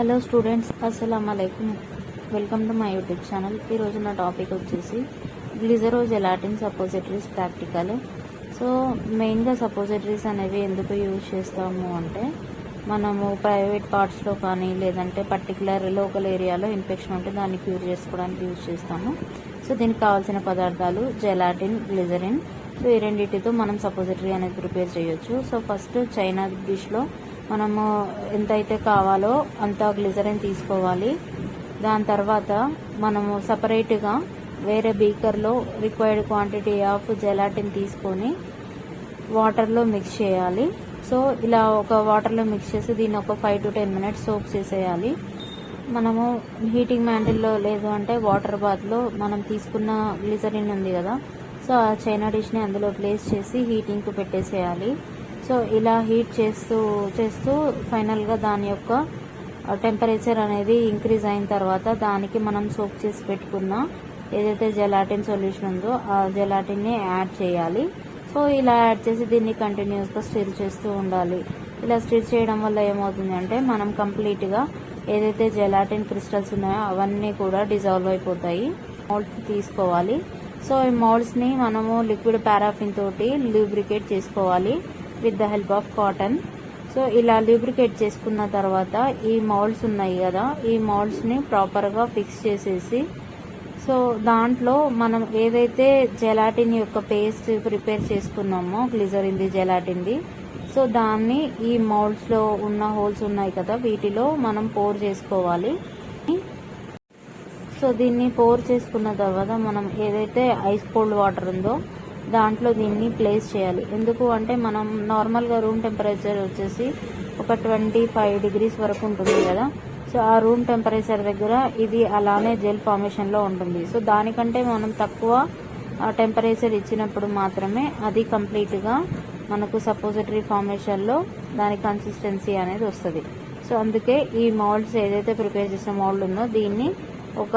Hello students అస్సలం అయికం welcome to my YouTube channel. ఈరోజు నా టాపిక్ వచ్చేసి glycero gelatin suppositories practical. So మెయిన్గా సపోజిటరీస్ అనేవి ఎందుకు యూజ్ చేస్తాము అంటే మనము ప్రైవేట్ పార్ట్స్లో కానీ లేదంటే పర్టికులర్ లోకల్ ఏరియాలో ఇన్ఫెక్షన్ ఉంటే దాన్ని క్యూర్ చేసుకోవడానికి యూజ్ చేస్తాము. సో దీనికి కావాల్సిన పదార్థాలు జెలాటిన్ గ్లిజరిన్. సో ఈ రెండింటితో మనం సపోజిటరీ అనేది ప్రిపేర్ చేయొచ్చు. సో ఫస్ట్ చైనా డిష్లో మనము ఎంతైతే కావాలో అంత గ్లిజరిన్ తీసుకోవాలి. దాని తర్వాత మనము సపరేట్గా వేరే బీకర్లో రిక్వైర్డ్ క్వాంటిటీ ఆఫ్ జెలాటిన్ తీసుకొని వాటర్లో మిక్స్ చేయాలి. సో ఇలా ఒక వాటర్లో మిక్స్ చేసి దీన్ని ఒక five to ten minutes soap చేసేయాలి. మనము హీటింగ్ మ్యాండిల్లో లేదు అంటే వాటర్ బాత్లో మనం తీసుకున్న గ్లిజరిన్ ఉంది కదా. సో ఆ చైనా డిష్ని అందులో ప్లేస్ చేసి హీటింగ్కి పెట్టేసేయాలి. సో ఇలా హీట్ చేస్తూ చేస్తూ ఫైనల్గా దాని యొక్క టెంపరేచర్ అనేది ఇంక్రీజ్ అయిన తర్వాత దానికి మనం సోప్ చేసి పెట్టుకున్న ఏదైతే జెలాటిన్ సొల్యూషన్ ఉందో ఆ జెలాటిన్ని యాడ్ చేయాలి. సో ఇలా యాడ్ చేసి దీన్ని కంటిన్యూస్గా స్టిర్ చేస్తూ ఉండాలి. ఇలా స్టిర్ చేయడం వల్ల ఏమవుతుంది అంటే మనం కంప్లీట్గా ఏదైతే జెలాటిన్ క్రిస్టల్స్ ఉన్నాయో అవన్నీ కూడా డిజాల్వ్ అయిపోతాయి. మౌల్డ్స్ తీసుకోవాలి. సో ఈ మౌల్డ్స్ని మనము లిక్విడ్ పారాఫిన్ తోటి లూబ్రికేట్ చేసుకోవాలి. With the help of cotton. So ఇలా లూబ్రికేట్ చేసుకున్న తర్వాత ఈ మౌల్డ్స్ ఉన్నాయి కదా ఈ మౌల్డ్స్ని ప్రాపర్గా ఫిక్స్ చేసేసి సో దాంట్లో మనం ఏదైతే జెలాటిన్ యొక్క పేస్ట్ ప్రిపేర్ చేసుకున్నామో గ్లిజరింది జెలాటిన్ది సో దాన్ని ఈ మౌల్డ్స్లో ఉన్న హోల్స్ ఉన్నాయి కదా వీటిలో మనం పోర్ చేసుకోవాలి. సో దీన్ని పోర్ చేసుకున్న తర్వాత మనం ఏదైతే ఐస్ కోల్డ్ వాటర్ ఉందో దాంట్లో దీన్ని ప్లేస్ చేయాలి. ఎందుకు అంటే మనం నార్మల్గా రూమ్ టెంపరేచర్ వచ్చేసి ఒక ట్వంటీ ఫైవ్ డిగ్రీస్ వరకు ఉంటుంది కదా. సో ఆ రూమ్ టెంపరేచర్ దగ్గర ఇది అలానే జెల్ ఫార్మేషన్లో ఉంటుంది. సో దానికంటే మనం తక్కువ టెంపరేచర్ ఇచ్చినప్పుడు మాత్రమే అది కంప్లీట్గా మనకు సపోజిటరీ ఫార్మేషన్లో దాని కన్సిస్టెన్సీ అనేది వస్తుంది. సో అందుకే ఈ మౌల్డ్స్ ఏదైతే ప్రిపేర్ చేసిన మౌల్డ్ ఉందో దీన్ని ఒక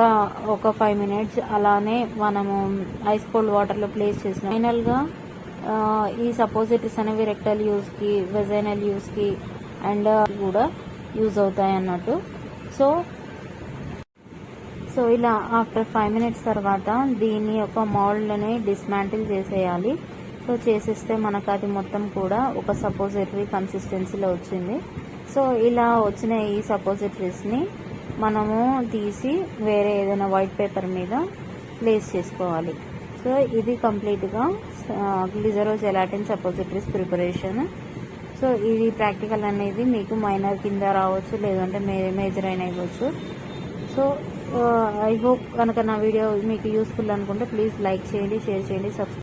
ఒక ఫైవ్ మినిట్స్ అలానే మనము ఐస్ కోల్డ్ వాటర్లో ప్లేస్ చేసిన. ఫైనల్గా ఈ సపోజిటరీస్ అనేవి రెక్టల్ యూస్కి వెజైనల్ యూస్కి అండ్ కూడా యూజ్ అవుతాయి అన్నట్టు. సో సో ఇలా ఆఫ్టర్ ఫైవ్ మినిట్స్ తర్వాత దీని యొక్క మౌల్డ్ని డిస్మాంటిల్ చేసేయాలి. సో చేసేస్తే మనకు అది మొత్తం కూడా ఒక సపోజిటరీ కన్సిస్టెన్సీలో వచ్చింది. సో ఇలా వచ్చిన ఈ సపోజిటరీస్ని మనము తీసి వేరే ఏదైనా వైట్ పేపర్ మీద ప్లేస్ చేసుకోవాలి. సో ఇది కంప్లీట్గా glycero gelatin suppositories preparation so ఇది ప్రాక్టికల్ అనేది మీకు మైనర్ కింద రావచ్చు లేదంటే మే మేజర్ అయినా ఇవ్వచ్చు. సో ఐ హోప్ కనుక నా వీడియో మీకు యూస్ఫుల్ అనుకుంటే ప్లీజ్ లైక్ చేయండి షేర్ చేయండి సబ్స్క్రైబ్